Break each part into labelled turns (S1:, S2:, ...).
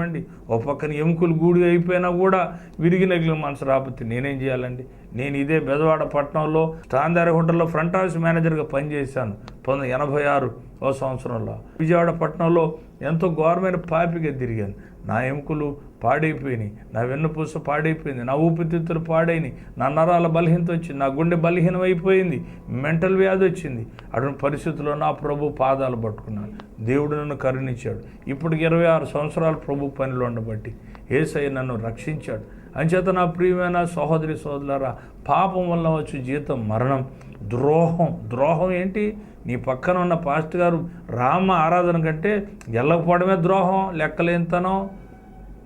S1: చేస్తామండి ఓ పక్కన ఎముకలు గూడి అయిపోయినా కూడా విరిగి నగిలిన మనసు రాకపోతే నేనేం చేయాలండి? నేను ఇదే బెదవాడ పట్టణంలో స్టాందారి హోటల్లో ఫ్రంట్ ఆఫీస్ మేనేజర్గా పనిచేశాను పంతొమ్మిది ఎనభై ఆరు ఓ సంవత్సరంలో. విజయవాడ పట్టణంలో ఎంతో ఘోరమైన పాపిగా తిరిగాను. నా ఎముకలు పాడైపోయినాయి నా వెన్నుపూస పాడైపోయింది నా ఊపిరితిత్తులు పాడైనవి నా నరాల బలహీనత వచ్చింది నా గుండె బలహీనం అయిపోయింది మెంటల్ వ్యాధి వచ్చింది. అటువంటి పరిస్థితుల్లో నా ప్రభు పాదాలు పట్టుకున్నాను దేవుడు నన్ను కరుణించాడు. ఇప్పుడు ఇరవై ఆరు సంవత్సరాలు ప్రభు పనిలో ఉండబట్టి ఏసై నన్ను రక్షించాడు. అంచేత నా ప్రియమైన సహోదరి సోదరులారా పాపం వల్ల వచ్చి జీతం మరణం ద్రోహం. ద్రోహం ఏంటి? నీ పక్కన ఉన్న పాస్ట్ గారు రామ ఆరాధన కంటే వెళ్ళకపోవడమే ద్రోహం లెక్కలేంతనం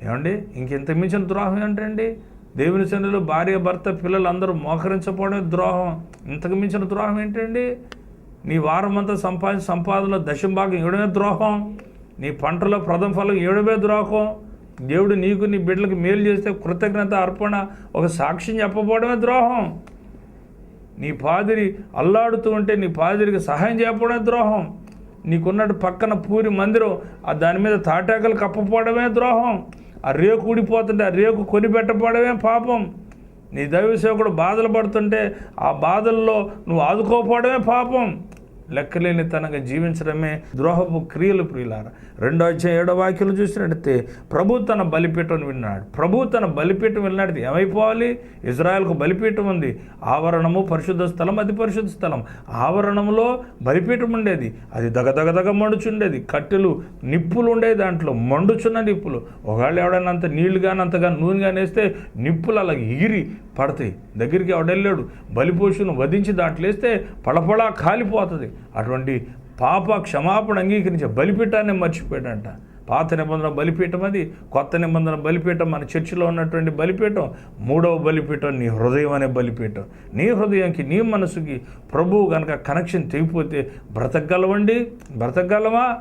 S1: ఏమండి? ఇంకెంత మించిన ద్రోహం ఏంటండి? దేవుని సన్నిధిలో భార్య భర్త పిల్లలు అందరూ మోకరించకపోవడమే ద్రోహం. ఇంతకు మించిన ద్రోహం ఏంటండి? నీ వారం అంతా సంపాదించిన సంపాదనలో దశం భాగం ఇవ్వడమే ద్రోహం. నీ పంటలో ప్రథమ ఫలం ఇవ్వడమే ద్రోహం. దేవుడు నీకు నీ బిడ్డలకు మేలు చేస్తే కృతజ్ఞత అర్పణ ఒక సాక్ష్యం చెప్పబోవడమే ద్రోహం. నీ పాదిరి అల్లాడుతూ ఉంటే నీ పాదిరికి సహాయం చేయకపోవడమే ద్రోహం. నీకున్నట్టు పక్కన పూరి మందిరం ఆ దాని మీద తాటాకలు కప్పపోవడమే ద్రోహం. ఆ రేకు ఊడిపోతుంటే ఆ రేకు కొనిపెట్టపోవడమే పాపం. నీ దైవ సేవకుడు బాధలు పడుతుంటే ఆ బాధల్లో నువ్వు ఆదుకోకపోవడమే పాపం. లెక్కలేనితనంగా జీవించడమే ద్రోహపు క్రియలు ప్రియులార. రెండో వచ్చే ఏడో వాక్యలు చూసినట్టయితే ప్రభు తన బలిపీఠం విన్నాడు. ప్రభు తన బలిపీఠం విన్నాడు ఏమైపోవాలి? ఇజ్రాయెల్కు బలిపీఠం ఉంది. ఆవరణము పరిశుద్ధ స్థలం అది పరిశుద్ధ స్థలం. ఆవరణంలో బలిపీఠం ఉండేది. అది దగదగదగ మండుచుండేది. కట్టెలు నిప్పులు ఉండేవి దాంట్లో. మండుచున్న నిప్పులు. ఒకవేళ ఎవడైనా అంత నీళ్ళు కానీ అంతగా నూనె కానీ వేస్తే నిప్పులు అలా ఎగిరి పడతాయి. దగ్గరికి ఎవడెళ్ళాడు బలిపోషును వధించి దాట్లేస్తే వేస్తే పళపళా కాలిపోతుంది. అటువంటి పాప క్షమాపణ అంగీకరించే బలిపీఠాన్ని మర్చిపోయాడంట. పాత నిబంధన బలిపీఠం అది కొత్త నిబంధన బలిపీఠం మన చర్చిలో ఉన్నటువంటి బలిపీఠం మూడవ బలిపీఠం నీ హృదయం అనే బలిపీఠం. నీ హృదయంకి నీ మనసుకి ప్రభువు కనుక కనెక్షన్ తెగిపోతే బ్రతకగలవండి? బ్రతకగలవా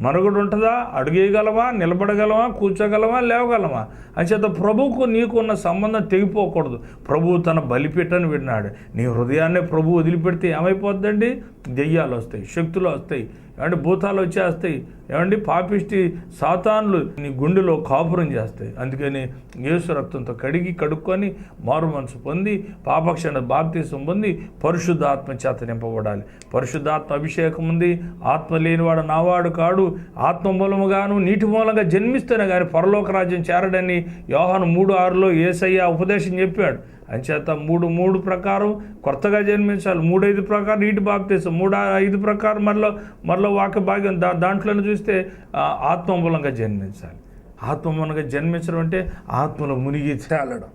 S1: మనుగడు ఉంటుందా అడిగేయగలవా నిలబడగలమా? కూర్చోగలమా? లేవగలమా? అంచేత ప్రభువుకు నీకున్న సంబంధం తెగిపోకూడదు. ప్రభువు తన బలిపీఠాన్ని విన్నాడు నీ హృదయాన్నే ప్రభు వదిలిపెడితే ఏమైపోద్దండి? దెయ్యాలు వస్తాయి శక్తులు వస్తాయి ఏమంటే భూతాలు వచ్చేస్తాయి. ఏమండి? పాపిష్టి సాతాన్లు నీ గుండెలో కాపురం చేస్తాయి. అందుకని యేసు రక్తంతో కడిగి కడుక్కొని మారు మనసు పొంది పాపక్షణ బాప్తీసం పొంది పరిశుద్ధాత్మ చేత నింపబడాలి. పరిశుద్ధాత్మ అభిషేకం ఉంది. ఆత్మ లేనివాడు నావాడు కాడు. ఆత్మ మూలముగాను నీటి మూలంగా జన్మిస్తేనే కానీ పరలోక రాజ్యం చేరడని యోహాను మూడు ఆరులో ఏసయ్య ఉపదేశం చెప్పాడు. అంచేత మూడు మూడు ప్రకారం కొత్తగా జన్మించాలి. మూడు ఐదు ప్రకారం నీటి బాప్తీసం మూడు ఐదు ప్రకారం మరలో మరలో వాక్య భాగ్యం దా దాంట్లోనే చూస్తే ఆత్మమూలంగా జన్మించాలి. ఆత్మమూలంగా జన్మించడం అంటే ఆత్మలో మునిగి తేలడం.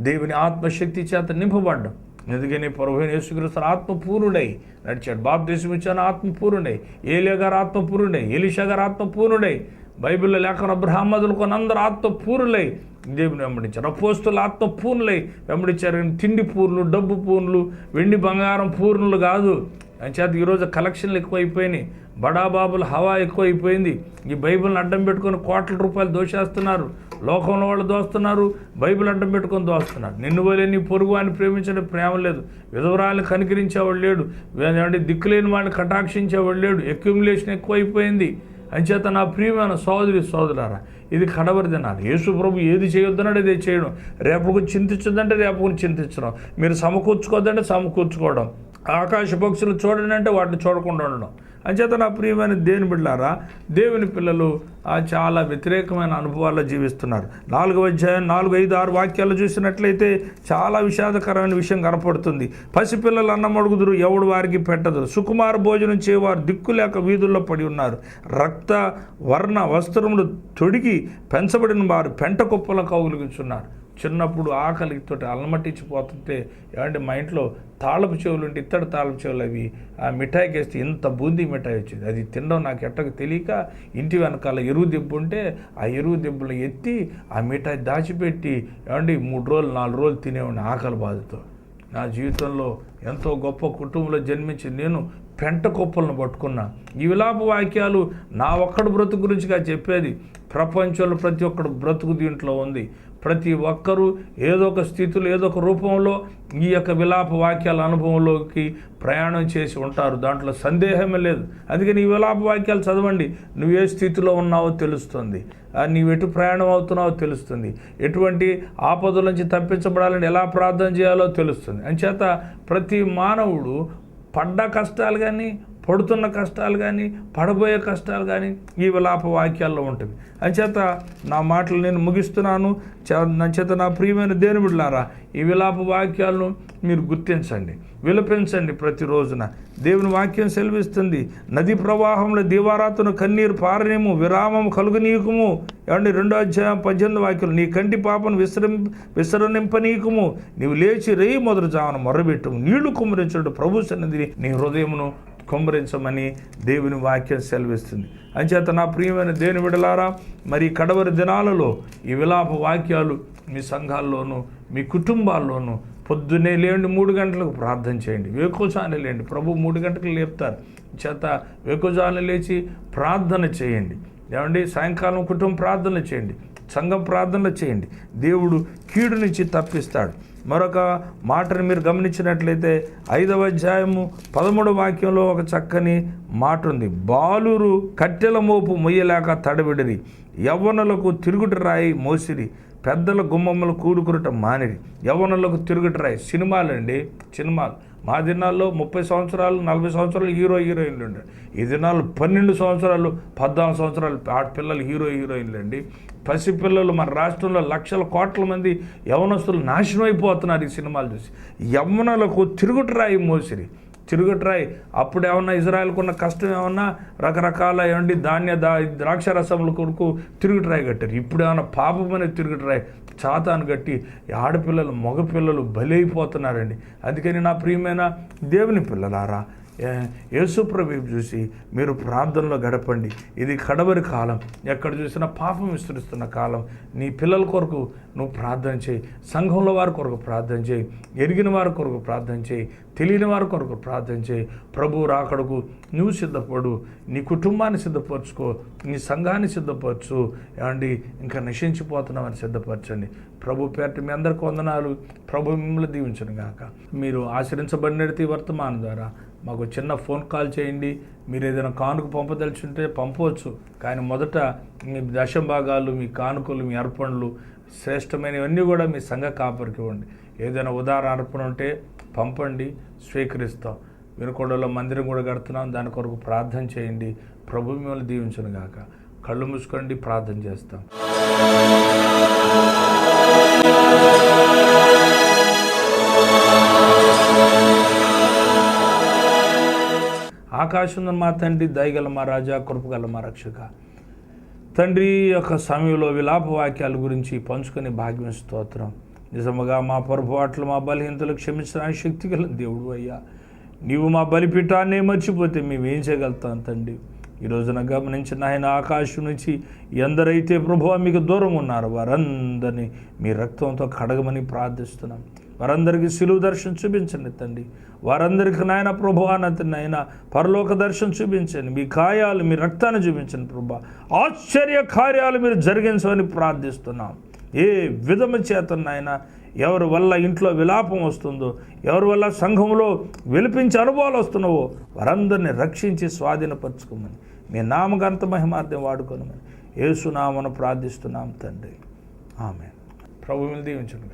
S1: దేవుని ఆత్మశక్తి చేత నింపబడ్డం. ఎందుకని? ప్రభుని యేసుక్రీస్తు ఆత్మపూర్ణుడై నడిచాడు. బాప్తీసం ఇచ్చాను ఆత్మపూర్ణుడై. ఏలియా గారు ఆత్మపూర్ణుడై. ఎలిషా గారు ఆత్మపూర్ణుడై. బైబిల్లో లేఖన బ్రాహ్మదులు కొన్ని అందరూ ఆత్మపూర్ణులై దేవుని వెంబడించారు. అపోస్తులు ఆత్మపూర్ణులై వెంబడించారు కానీ తిండి పూర్లు డబ్బు పూర్లు వెండి బంగారం పూర్ణులు కాదు. అంచేత ఈరోజు కలెక్షన్లు ఎక్కువైపోయినాయి. బడాబాబుల హవా ఎక్కువైపోయింది. ఈ బైబిల్ని అడ్డం పెట్టుకొని కోట్ల రూపాయలు దోషేస్తున్నారు. లోకంలో వాళ్ళు దోస్తున్నారు బైబిల్ అడ్డం పెట్టుకొని దోస్తున్నారు. నిన్ను పోలే నీ పొరుగు అని ప్రేమించడం ప్రేమ లేదు. విధవరాలను కనికరించేవాడు లేడు. దిక్కులేని వాళ్ళని కటాక్షించేవాడు లేడు. ఎక్కువ ఎక్కువైపోయింది. అంచేత నా ప్రియమైన సోదరి సోదరులారా ఇది కడవరి దినాలు. యేసు ప్రభు ఏది చేయొద్దన్నాడు ఇదే చేయడం. రేపుకు చింతించొద్దంటే రేపకు చింతించడం. మీరు సమకూర్చుకోవద్దంటే సమకూర్చుకోవడం. ఆకాశ పక్షులు చూడండి అంటే వాటిని చూడకుండా ఉండడం. అంచేత నా ప్రియమైన దేవుని బిడ్డారా దేవుని పిల్లలు చాలా వ్యతిరేకమైన అనుభవాల్లో జీవిస్తున్నారు. నాలుగు అధ్యాయం నాలుగు ఐదు ఆరు వాక్యాలు చూసినట్లయితే చాలా విషాదకరమైన విషయం కనపడుతుంది. పసిపిల్లలు అన్నం అడుగుదురు ఎవడు వారికి పెట్టదు. సుకుమార భోజనం చేయవారు దిక్కు లేక వీధుల్లో పడి ఉన్నారు. రక్త వర్ణ వస్త్రములు తొడిగి పెంచబడిన వారు పెంట కుప్పల కౌగులుగుచున్నారు చిన్నప్పుడు ఆకలితో అల్లమట్టించిపోతుంటే ఏమంటే మా ఇంట్లో తాళపు చెవులు ఉంటే ఇత్తడి తాళపు చెవులు అవి ఆ మిఠాయికి వేస్తే ఇంత బూందీ మిఠాయి వచ్చింది. అది తినడం నాకు ఎట్టకు తెలియక ఇంటి వెనకాల ఎరువు దెబ్బ ఉంటే ఆ ఎరువు దెబ్బలు ఎత్తి ఆ మిఠాయి దాచిపెట్టి ఏమండి మూడు రోజులు నాలుగు రోజులు తినేవాడిని ఆకలి బాధతో. నా జీవితంలో ఎంతో గొప్ప కుటుంబంలో జన్మించి నేను పెంట కుప్పలను పట్టుకున్నా. ఈ విలాప వాక్యాలు నా ఒక్కడు బ్రతుకు గురించిగా చెప్పేది. ప్రపంచంలో ప్రతి ఒక్కడు బ్రతుకు దీంట్లో ఉంది. ప్రతి ఒక్కరూ ఏదో ఒక స్థితిలో ఏదో ఒక రూపంలో ఈ యొక్క విలాప వాక్యాల అనుభవంలోకి ప్రయాణం చేసి ఉంటారు. దాంట్లో సందేహమే లేదు. అందుకని ఈ విలాప వాక్యాలు చదవండి. నువ్వు ఏ స్థితిలో ఉన్నావో తెలుస్తుంది. నీవు ఎటు ప్రయాణం అవుతున్నావో తెలుస్తుంది. ఎటువంటి ఆపదల నుంచి తప్పించబడాలని ఎలా ప్రార్థన చేయాలో తెలుస్తుంది. అంచేత ప్రతి మానవుడు పడ్డ కష్టాలు కానీ పడుతున్న కష్టాలు కానీ పడబోయే కష్టాలు కానీ ఈ విలాప వాక్యాల్లో ఉంటుంది. అంచేత నా మాటలు నేను ముగిస్తున్నాను. చ- అంచేత నా ప్రియమైన దేని బిడ్డలారా ఈ విలాప వాక్యాలను మీరు గుర్తించండి. విలపించండి ప్రతిరోజున దేవుని వాక్యం సెలవిస్తుంది. నది ప్రవాహంలో దీవారాతును కన్నీరు పారనేము విరామం కలుగునీయకము ఏమండి? రెండో అధ్యాయం పద్దెనిమిది వాక్యం నీ కంటి పాపను విశ్రం విశ్రనింపనీయకము నీవు లేచి రేయి మొదటి జావన మొర్రబెట్టుము నీళ్ళు కుమ్మరించడు ప్రభు సన్నిధిని నీ హృదయమును కుమ్మరించమని దేవుని వాక్యం సెలవిస్తుంది. అంచేత నా ప్రియమైన దేని విడలారా మరి కడవరి దినాలలో ఈ విలాప వాక్యాలు మీ సంఘాల్లోనూ మీ కుటుంబాల్లోనూ పొద్దున్నే లేండి మూడు గంటలకు ప్రార్థన చేయండి. వేకోజాన్ని లేండి. ప్రభు మూడు గంటలకు లేపుతారు. చేత వేకోజాన్ని లేచి ప్రార్థన చేయండి. ఏమండి? సాయంకాలం కుటుంబం ప్రార్థన చేయండి. సంఘం ప్రార్థన చేయండి. దేవుడు కీడు నుంచి తప్పిస్తాడు. మరొక మాటను మీరు గమనించినట్లయితే ఐదవ అధ్యాయము పదమూడవ వాక్యంలో ఒక చక్కని మాట ఉంది బాలురు కట్టెల మోపు మొయ్యలేక తడబిడిరి. యవ్వనులకు తిరుగుటి రాయి మోసిరి. పెద్దల గుమ్మమ్మలు కూడుకురటం మానిరి. యవ్వనులకు తిరుగుటి రాయి. సినిమాలండి సినిమాలు. మా దినాల్లో ముప్పై సంవత్సరాలు నలభై సంవత్సరాలు హీరో హీరోయిన్లు ఉండే. ఈ దినాలు పన్నెండు సంవత్సరాలు పద్నాలుగు సంవత్సరాలు ఆ పిల్లలు హీరో హీరోయిన్లు అండి. పసిపిల్లలు మన రాష్ట్రంలో లక్షల కోట్ల మంది యవనస్తులు నాశనం అయిపోతున్నారు ఈ సినిమాలు చూసి. యవ్వనులకు తిరుగుటరాయి మోసిరి. చిరుగుట్రాయి అప్పుడు ఏమన్నా ఇజ్రాయెల్కు ఉన్న కష్టం ఏమన్నా రకరకాల ఏమండి ధాన్య దా ద్రాక్ష రసముల కొరకు తిరుగుట్రాయి కట్టారు. ఇప్పుడు ఏమన్నా పాపమనే తిరుగుట్రాయి. చాతాను కట్టి ఆడపిల్లలు మగపిల్లలు బలైపోతున్నారండి. అందుకని నా ప్రియమైన దేవుని పిల్లలారా యేసుప్రభు చూసి మీరు ప్రార్థనలో గడపండి. ఇది కడవరి కాలం. ఎక్కడ చూసినా పాపం విస్తరిస్తున్న కాలం. నీ పిల్లల కొరకు నువ్వు ప్రార్థన చేయి. సంఘంలో వారి కొరకు ప్రార్థన చేయి. ఎరిగిన వారి కొరకు ప్రార్థన చేయి. తెలియని వారి కొరకు ప్రార్థన చేయి. ప్రభు రాకడకు నువ్వు సిద్ధపడు. నీ కుటుంబాన్ని సిద్ధపరచుకో. నీ సంఘాన్ని సిద్ధపరచు. ఏమండి ఇంకా నశించిపోతున్నామని సిద్ధపరచండి. ప్రభు పేట మీ అందరికి వందనాలు. ప్రభు మిమ్మల్ని దీవించను గాక మీరు ఆశ్రయించబడినది ఈ వర్తమానం ద్వారా. మాకు చిన్న ఫోన్ కాల్ చేయండి. మీరు ఏదైనా కానుక పంపదలుచుంటే పంపవచ్చు. కానీ మొదట మీ దశం భాగాలు మీ కానుకలు మీ అర్పణలు శ్రేష్టమైనవన్నీ కూడా మీ సంఘ కాపరికి ఇవ్వండి. ఏదైనా ఉదాహరణ అర్పణ ఉంటే పంపండి స్వీకరిస్తాం. వినకొండలో మందిరం కూడా కడుతున్నాం. దాని కొరకు ప్రార్థన చేయండి. ప్రభు మిమ్మల్ని దీవించను గాక. కళ్ళు మూసుకోండి ప్రార్థన చేస్తాం. ఆకాశం మా తండ్రి దయగల మా రాజా కృపగల మా రక్షక. తండ్రి యొక్క సమయంలో విలాప వాక్యాల గురించి పంచుకునే భాగ్యం స్తోత్రం. నిజముగా మా పొరపాట్లు మా బలహీనతలు క్షమించడానికి శక్తి గల దేవుడు అయ్యా. నీవు మా బలిపీఠాన్ని మర్చిపోతే మేమేం చేయగలుగుతాం తండ్రి? ఈ రోజున గమనించిన ఆయన ఆకాశం నుంచి ఎందరైతే ప్రభు మీకు దూరం ఉన్నారో వారందరినీ మీ రక్తంతో కడగమని ప్రార్థిస్తున్నాం. వారందరికీ సిలువు దర్శనం చూపించండి తండ్రి. వారందరికీ నాయన ప్రభానత నాయన పరలోక దర్శనం చూపించండి. మీ గాయాలు మీ రక్తాన్ని చూపించండి ప్రభు. ఆశ్చర్య కార్యాలు మీరు జరిగించమని ప్రార్థిస్తున్నాం. ఏ విధము చేతనైనా ఎవరి వల్ల ఇంట్లో విలాపం వస్తుందో ఎవరి వల్ల సంఘంలో వెలిపించే అనుభవాలు వస్తున్నావో వారందరిని రక్షించి స్వాధీనపరచుకోమని మీ నామగంత మహిమార్థం వాడుకోనమని ఏసునామను ప్రార్థిస్తున్నాం తండ్రి. ఆమె ప్రభు మీద దీవించండి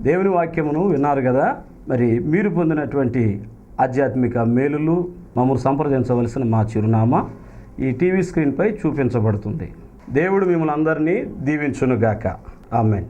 S2: దేవుని వాక్యమును విన్నారు కదా? మరి మీరు పొందినటువంటి ఆధ్యాత్మిక మేలులు మమ్మల్ని సంప్రదించవలసిన మా చిరునామా ఈ టీవీ స్క్రీన్పై చూపించబడుతుంది. దేవుడు మిమ్మల్ని అందరినీ దీవించునుగాక. ఆమెన్.